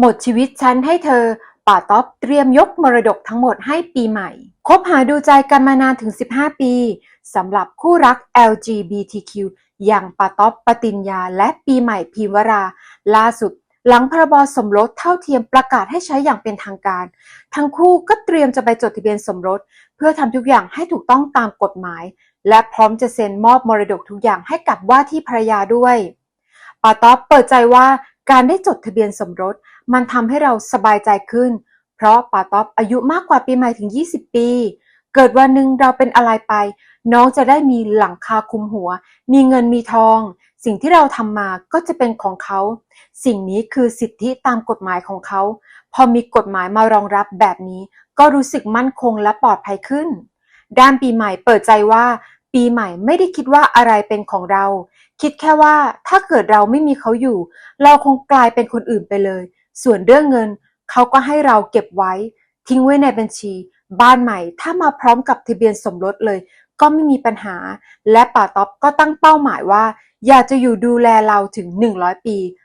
หมดชีวิตฉันให้เธอ ป่าต๊อบเตรียมยกมรดกทั้งหมดให้ปีใหม่ คบหาดูใจกันมานานถึง 15 ปีสำหรับคู่รัก LGBTQ อย่างป่าต๊อบปติญญา และปีใหม่พีวรา ล่าสุด หลังพรบสมรสเท่าเทียมประกาศให้ใช้อย่างเป็นทางการ ทั้งคู่ก็เตรียมจะไปจดทะเบียนสมรส เพื่อทำทุกอย่างให้ถูกต้องตามกฎหมาย และพร้อมจะเซ็นมอบมรดกทุกอย่างให้กับว่าที่ภรรยาด้วยป่าต๊อบเปิดใจว่า การได้จดทะเบียนสมรส มันทำให้เราสบายใจขึ้น เพราะป่าต๊อบอายุมากกว่าปีใหม่ถึง 20 ปี เกิดวันหนึ่งเราเป็นอะไรไป น้องจะได้มีหลังคาคุมหัว มีเงินมีทอง สิ่งที่เราทำมาก็จะเป็นของเขา สิ่งนี้คือสิทธิตามกฎหมายของเขา พอมีกฎหมายมารองรับแบบนี้ ก็รู้สึกมั่นคงและปลอดภัยขึ้นด้านปีใหม่เปิดใจว่า ปีใหม่ไม่ได้คิดว่าอะไรเป็นของเรา คิดแค่ว่าถ้าเกิดเราไม่มีเขาอยู่ เราคงกลายเป็นคนอื่นไปเลย ส่วนเรื่องเงินเขาก็ให้เราเก็บไว้ ทิ้งไว้ในบัญชี บ้านใหม่ ถ้ามาพร้อมกับทะเบียนสมรสเลย ก็ไม่มีปัญหา และป่าต๊อบก็ตั้งเป้าหมายว่า อยากจะอยู่ดูแลเราถึง 100 ปี